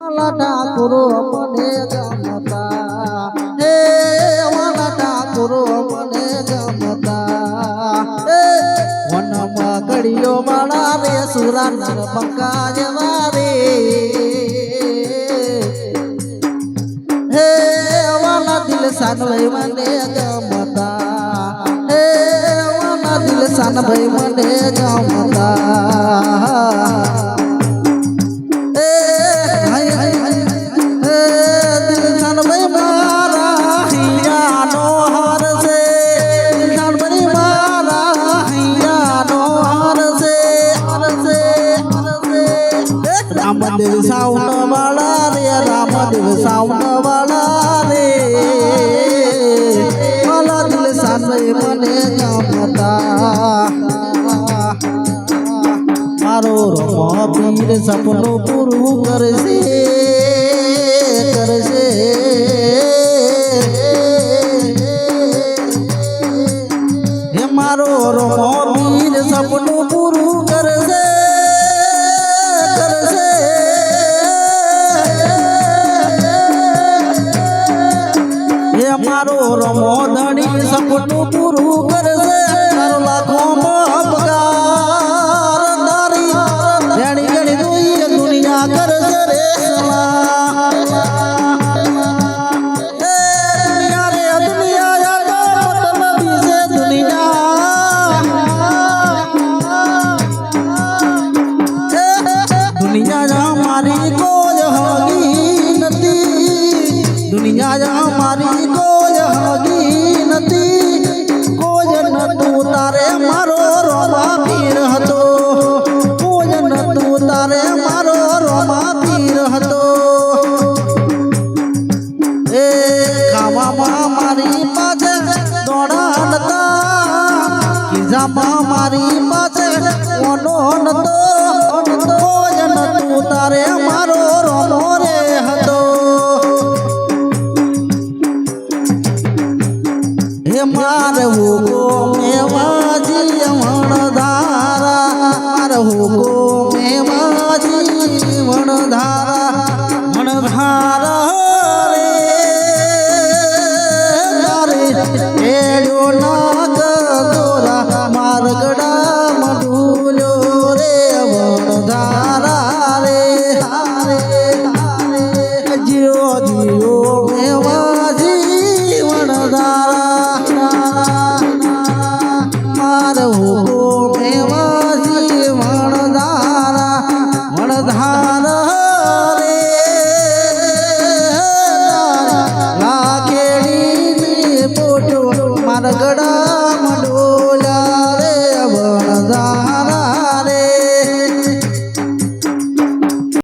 ઠાકુરો મને ગમતા હે વાલા ઠાકુરો મને ગમતા હે વનમાં ઘડીઓ માળા રે સુરા નર પંકા જવા રે. હે વાલા દિલ સાનભાઈ મને ગમતા હે દિલ સાનભાઈ મને ગમતા રામદેવ સાઉન્ડ વાળા રે રામદેવ રે મારા રમો પીર સપનું પૂરું કરશે કરશે મારો રમો સપનું પૂરું કરશે. મારો રમો ધણી સપનું પૂરું કરશે મારો લાખો પગાર તારી ઘણી ઘણી જોઈએ દુનિયા કરશે રે દુનિયા મારી કોઈ દુનિયા મારી કોઈ હગી નથી. કોઈ નતું તારે મારો રોમા પીર હતો. કોઈ નતું તારે મારો રોમા પીર હતો. એ ખાવામાં મારી પાસે દોડા નતા. કીઝામાં મારી પાસે ઓનો નતો. હે મારે હુકો મેવાજી વણધારા મારે હુકો મેવાજી ಮರಗಳು